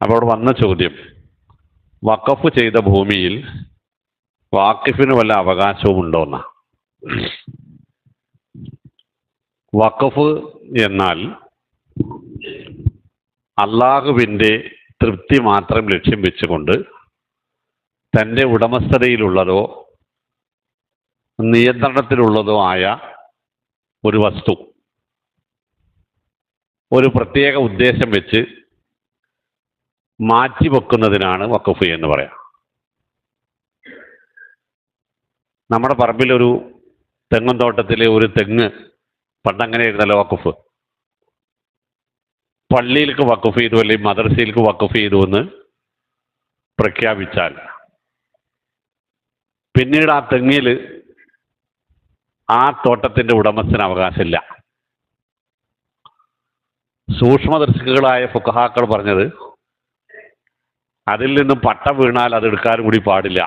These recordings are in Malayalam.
അപ്പോൾ അവിടെ വന്ന ചോദ്യം. വഖഫ് ചെയ്ത ഭൂമിയിൽ വാക്കിഫിന് വല്ല അവകാശവും ഉണ്ടോ എന്ന വഖഫ് എന്നാൽ അള്ളാഹുവിന്റെ തൃപ്തി മാത്രം ലക്ഷ്യം വെച്ചുകൊണ്ട് തന്റെ ഉടമസ്ഥതയിലുള്ളതോ നിയന്ത്രണത്തിലുള്ളതോ ആയ ഒരു വസ്തു ഒരു പ്രത്യേക ഉദ്ദേശം വെച്ച് മാറ്റിവെക്കുന്നതിനാണ് വക്കഫ് എന്ന് പറയാം. നമ്മുടെ പറമ്പിലൊരു തെങ്ങും തോട്ടത്തിലെ ഒരു തെങ്ങ് പണ്ടങ്ങനെയായിരുന്നല്ലോ വഖഫ്. പള്ളിയിലേക്ക് വക്കഫ് ചെയ്തു അല്ലെങ്കിൽ മദർസയിലേക്ക് വക്കഫ് ചെയ്തു എന്ന് പ്രഖ്യാപിച്ചാൽ പിന്നീട് ആ തെങ്ങിൽ ആ തോട്ടത്തിന്റെ ഉടമസ്ഥന് അവകാശമില്ല സൂക്ഷ്മദർശികളായ ഫുക്കഹാക്കൾ പറഞ്ഞത് അതിൽ നിന്നും പട്ട വീണാൽ അത് എടുക്കാനും കൂടി പാടില്ല.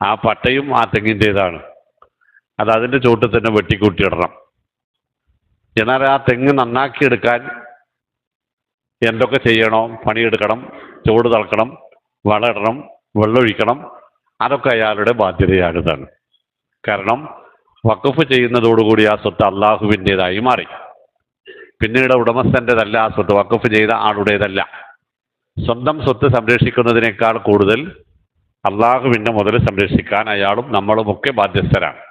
ആ പട്ടയും ആ തെങ്ങിന്റെതാണ്. അത് അതിന്റെ ചുവട്ടിൽ തന്നെ വെട്ടിക്കൂട്ടിയിടണം എന്നാൽ ആ തെങ്ങ് നന്നാക്കി എടുക്കാൻ എന്തൊക്കെ ചെയ്യണോ പണിയെടുക്കണം ചുവട് തളക്കണം വളമിടണം വെള്ളമൊഴിക്കണം അതൊക്കെ അയാളുടെ ബാധ്യതയാണിതാണ് കാരണം വഖഫ് ചെയ്യുന്നതോടുകൂടി ആ സ്വത്ത് അള്ളാഹുവിന്റെതായി മാറി. പിന്നീട് ഉടമസ്ഥന്റെതല്ല ആ സ്വത്ത് വഖഫ് ചെയ്ത ആളുടേതല്ല. സ്വന്തം സ്വത്ത് സംരക്ഷിക്കുന്നതിനേക്കാൾ കൂടുതൽ അള്ളാഹുവിന്റെ മുതൽ സംരക്ഷിക്കാൻ അയാളും നമ്മളുമൊക്കെ ബാധ്യസ്ഥരാണ്.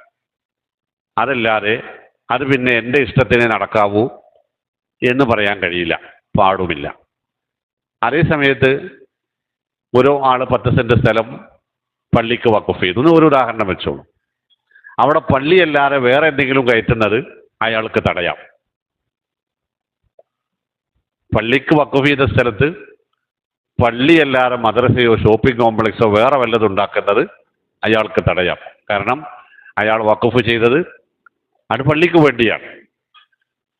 അതല്ലാതെ അത് പിന്നെ എന്റെ ഇഷ്ടത്തിന് നടക്കാവൂ എന്ന് പറയാൻ കഴിയില്ല പാടുമില്ല. അതേ സമയത്ത് ഓരോ ആൾ പത്ത് സെന്റ് സ്ഥലം പള്ളിക്ക് വക്കഫ് ചെയ്തു. ഒരു ഉദാഹരണം വെച്ചോളൂ. അവിടെ പള്ളിയല്ലാതെ വേറെ എന്തെങ്കിലും കയറ്റുന്നത് അയാൾക്ക് തടയാം. പള്ളിക്ക് വക്കഫ് ചെയ്ത സ്ഥലത്ത് പള്ളിയല്ലാതെ മദ്രസയോ ഷോപ്പിംഗ് കോംപ്ലക്സോ വേറെ വല്ലതും ഉണ്ടാക്കുന്നത് അയാൾക്ക് തടയാം. കാരണം അയാൾ വഖഫ് ചെയ്തത് അത് പള്ളിക്ക് വേണ്ടിയാണ്.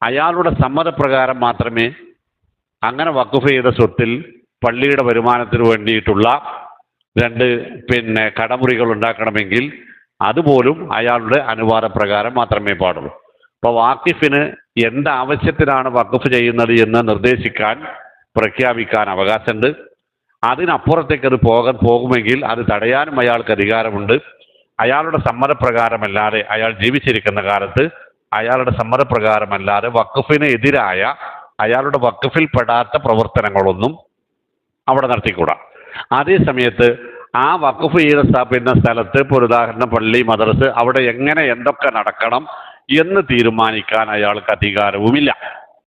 അയാളുടെ സമ്മതപ്രകാരം മാത്രമേ അങ്ങനെ വഖഫ് ചെയ്ത സ്വത്തിൽ പള്ളിയുടെ വരുമാനത്തിന് വേണ്ടിയിട്ടുള്ള രണ്ട് പിന്നെ കടമുറികൾ ഉണ്ടാക്കണമെങ്കിൽ അതുപോലും അയാളുടെ അനുവാദപ്രകാരം മാത്രമേ പാടുള്ളൂ. അപ്പോൾ വാക്കിഫിന് എന്താവശ്യത്തിനാണ് വഖഫ് ചെയ്യുന്നത് എന്ന് നിർദ്ദേശിക്കാൻ പ്രഖ്യാപിക്കാൻ അവകാശമുണ്ട്. അതിനപ്പുറത്തേക്ക് അത് പോകാൻ പോകുമെങ്കിൽ അത് തടയാനും അയാൾക്ക് അധികാരമുണ്ട്. അയാളുടെ സമ്മതപ്രകാരമല്ലാതെ അയാൾ ജീവിച്ചിരിക്കുന്ന കാലത്ത് അയാളുടെ സമ്മതപ്രകാരമല്ലാതെ വഖഫിന് എതിരായ അയാളുടെ വഖഫിൽ പെടാത്ത പ്രവർത്തനങ്ങളൊന്നും അവിടെ നടത്തിക്കൂടാ. അതേ സമയത്ത് ആ വഖഫ് ചെയ്ത സ്ഥാപിക്കുന്ന സ്ഥലത്ത് ഇപ്പോൾ ഉദാഹരണം പള്ളി മദ്രസ് അവിടെ എങ്ങനെ എന്തൊക്കെ നടക്കണം എന്ന് തീരുമാനിക്കാൻ അയാൾക്ക് അധികാരവുമില്ല.